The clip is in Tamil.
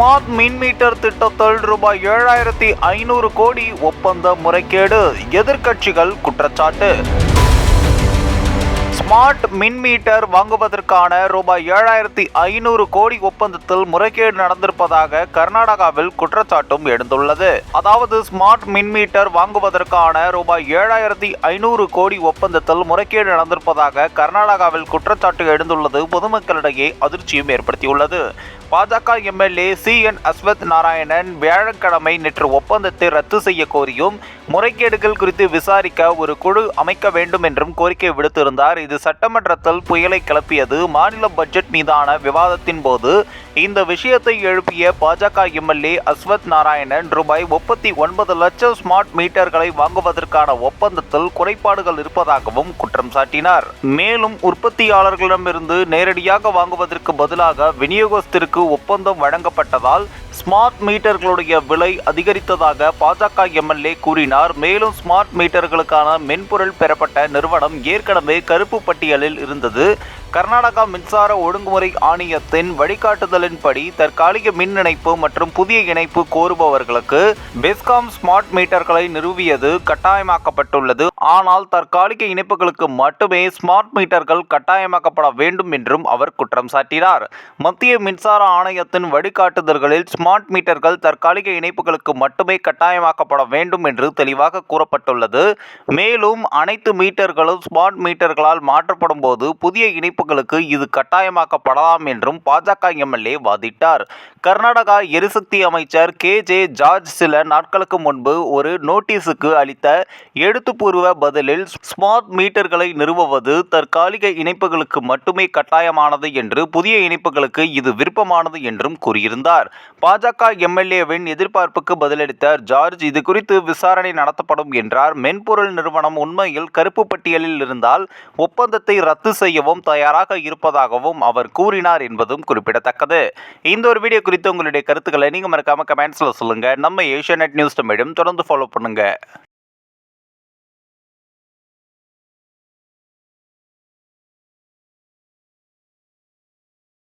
ஸ்மார்ட் மின் மீட்டர் திட்டத்தில் ரூபாய் ஏழாயிரத்தி ஐநூறு கோடி ஒப்பந்த முறைகேடு. எதிர்க்கட்சிகள் குற்றச்சாட்டு. ஸ்மார்ட் மின் மீட்டர் வாங்குவதற்கான ரூபாய் ஏழாயிரத்தி ஐநூறு கோடி ஒப்பந்தத்தில் முறைகேடு நடந்திருப்பதாக கர்நாடகாவில் குற்றச்சாட்டும் எழுந்துள்ளது. அதாவது ஸ்மார்ட் மின் மீட்டர் வாங்குவதற்கான ரூபாய் ஏழாயிரத்தி ஐநூறு கோடி ஒப்பந்தத்தில் முறைகேடு நடந்திருப்பதாக கர்நாடகாவில் குற்றச்சாட்டு எழுந்துள்ளது. பொதுமக்களிடையே அதிர்ச்சியும் ஏற்படுத்தியுள்ளது. பாஜக MLA C N Ashwath Narayanan வியாழக்கிழமை நேற்று ஒப்பந்தத்தை ரத்து செய்ய கோரியும் முறைகேடுகள் குறித்து விசாரிக்க ஒரு குழு அமைக்க வேண்டும் என்றும் கோரிக்கை விடுத்திருந்தார். இது சட்டமன்றத்தில் புயலை கிளப்பியது. மாநில பட்ஜெட் மீதான விவாதத்தின் போது இந்த விஷயத்தை எழுப்பிய பாஜக எம்எல்ஏ அஸ்வத் நாராயணன் ரூபாய் முப்பத்தி ஒன்பது லட்சம் ஸ்மார்ட் மீட்டர்களை வாங்குவதற்கான ஒப்பந்தத்தில் குறைபாடுகள் இருப்பதாகவும் குற்றம் சாட்டினார். மேலும் உற்பத்தியாளர்களிடமிருந்து நேரடியாக வாங்குவதற்கு பதிலாக விநியோகஸ்தருக்கு ஒப்பந்தம் வழங்கப்பட்டதால் ஸ்மார்ட் மீட்டர்களுடைய விலை அதிகரித்ததாக பாஜக எம்எல்ஏ கூறினார். மேலும் ஸ்மார்ட் மீட்டர்களுக்கான மென்பொருள் பெறப்பட்ட நிறுவனம் ஏற்கனவே கருப்பு பட்டியலில் இருந்தது. கர்நாடகா மின்சார ஒழுங்குமுறை ஆணையத்தின் வழிகாட்டுதலின்படி தற்காலிக மின் இணைப்பு மற்றும் புதிய இணைப்பு கோருபவர்களுக்கு பெஸ்காம் ஸ்மார்ட் மீட்டர்களை நிறுவியது கட்டாயமாக்கப்பட்டுள்ளது. ஆனால் தற்காலிக இணைப்புகளுக்கு மட்டுமே ஸ்மார்ட் மீட்டர்கள் கட்டாயமாக்கப்பட வேண்டும் என்றும் அவர் குற்றம் சாட்டினார். மத்திய மின்சார ஆணையத்தின் வழிகாட்டுதல்களில் ஸ்மார்ட் மீட்டர்கள் தற்காலிக இணைப்புகளுக்கு மட்டுமே கட்டாயமாக்கப்பட வேண்டும் என்று தெளிவாக கூறப்பட்டுள்ளது. மேலும் அனைத்து மீட்டர்களும் ஸ்மார்ட் மீட்டர்களால் மாற்றப்படும் போது புதிய இணைப்புகளுக்கு இது கட்டாயமாக்கப்படலாம் என்றும் பாஜக எம்எல்ஏ வாதிட்டார். கர்நாடகா எரிசக்தி அமைச்சர் கே. ஜே. ஜார்ஜ் சில நாட்களுக்கு முன்பு ஒரு நோட்டீஸுக்கு அளித்த எழுத்துப்பூர்வ பதிலில் ஸ்மார்ட் மீட்டர்களை நிறுவுவது தற்காலிக இணைப்புகளுக்கு மட்டுமே கட்டாயமானது என்று புதிய இணைப்புகளுக்கு இது விருப்பமானது என்றும் கூறியிருந்தார். பாஜக எம்எல்ஏவின் எதிர்பார்ப்புக்கு பதிலளித்த ஜார்ஜ் இது குறித்து விசாரணை நடத்தப்படும் என்றார். மென்பொருள் நிறுவனம் உண்மையில் கருப்பு பட்டியலில் இருந்தால் ஒப்பந்தத்தை ரத்து செய்யவும் தயாராக இருப்பதாகவும் அவர் கூறினார் என்பதும் குறிப்பிடத்தக்கது. இந்த ஒரு வீடியோ குறித்து உங்களுடைய கருத்துக்களை நீங்கள் மறக்காம கமெண்ட்ஸில் சொல்லுங்கள் நம்ம ஏஷியா நியூஸ் தமிழும் தொடர்ந்து ஃபாலோ பண்ணுங்கள்